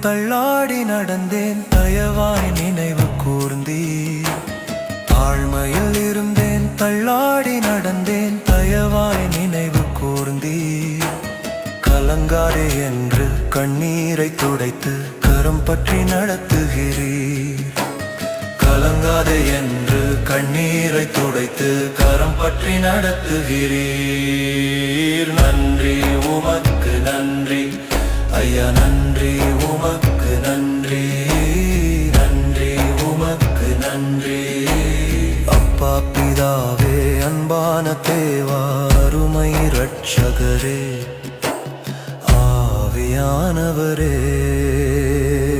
தள்ளாடி நடந்தேன் தயவாய் நினைவு கூர்ந்தீ தாழ்மையில் இருந்தேன் தள்ளாடி நடந்தேன் தயவாய் நினைவு கூர்ந்தீ கலங்காதே என்று கண்ணீரை துடைத்து கரம் பற்றி நடத்துகிறீர். கலங்காதே என்று கண்ணீரை துடைத்து கரம் பற்றி நடத்துகிறீர். நன்றி உமக்கு நன்றி. நன்றி உமக்கு நன்றி. அப்பா பிதாவே அன்பான தேவா அருமை ரட்சகரே ஆவியானவரே.